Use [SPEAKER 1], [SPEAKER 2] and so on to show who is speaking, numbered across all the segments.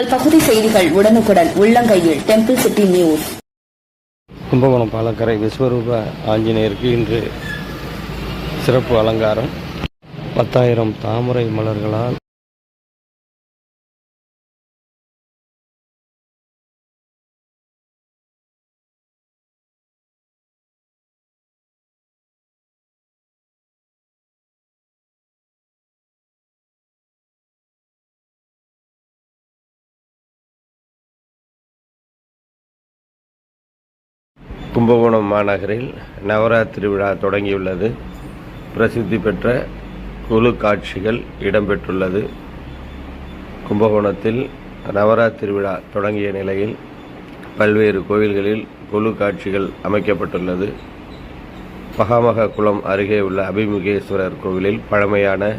[SPEAKER 1] பகுதி செய்திகள் உடனுக்குடன் உள்ளங்கையில் temple city news
[SPEAKER 2] Kumbakonam Palakkarai விஸ்வரூப ஆஞ்சநேயருக்கு இன்று சிறப்பு அலங்காரம். பத்தாயிரம் தாமரை மலர்களால் கும்பகோணம் மாநகரில் நவராத்திரி விழா தொடங்கியுள்ளது. பிரசித்தி பெற்ற குழு காட்சிகள் இடம்பெற்றுள்ளது. கும்பகோணத்தில் நவராத்திரி விழா தொடங்கிய நிலையில் பல்வேறு கோவில்களில் குழு காட்சிகள் அமைக்கப்பட்டுள்ளது. மகாமக குளம் அருகே உள்ள அபிமுகேஸ்வரர் கோவிலில் பழமையான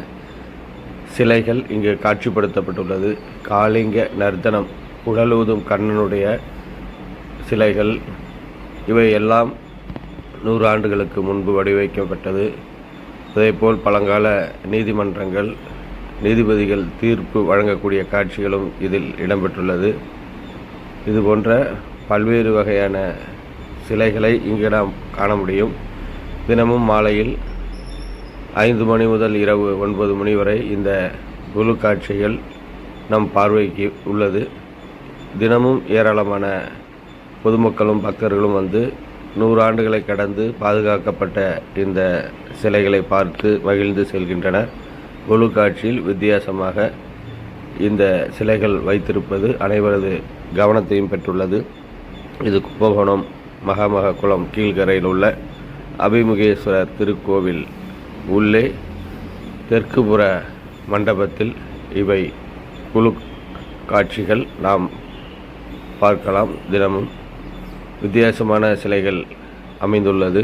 [SPEAKER 2] சிலைகள் இங்கு காட்சிப்படுத்தப்பட்டுள்ளது. காளிங்க நர்த்தனம் உடலூதும் கண்ணனுடைய சிலைகள் இவை எல்லாம் நூறு ஆண்டுகளுக்கு முன்பு வடிவமைக்கப்பட்டது. அதேபோல் பழங்கால நீதிமன்றங்கள் நீதிபதிகள் தீர்ப்பு வழங்கக்கூடிய காட்சிகளும் இதில் இடம்பெற்றுள்ளது. இது போன்ற பல்வேறு வகையான சிலைகளை இங்கு நாம் காண முடியும். தினமும் மாலையில் ஐந்து மணி முதல் இரவு ஒன்பது மணி வரை இந்த குழு காட்சிகள் நம் பார்வைக்கு உள்ளது. தினமும் ஏராளமான பொதுமக்களும் பக்தர்களும் வந்து நூறு ஆண்டுகளை கடந்து பாதுகாக்கப்பட்ட இந்த சிலைகளை பார்த்து மகிழ்ந்து செல்கின்றனர். முழு காட்சியில் வித்தியாசமாக இந்த சிலைகள் வைத்திருப்பது அனைவரது கவனத்தையும் பெற்றுள்ளது. இது கும்பகோணம் மகாமக குளம் கீழ்கரையில் உள்ள அபிமுகேஸ்வரர் திருக்கோவில் உள்ளே தெற்குபுற மண்டபத்தில் இவை குழு காட்சிகள். நாம் பார்க்கலாம் தினமும். வித்தியாசமான சிலைகள் அமைந்துள்ளது.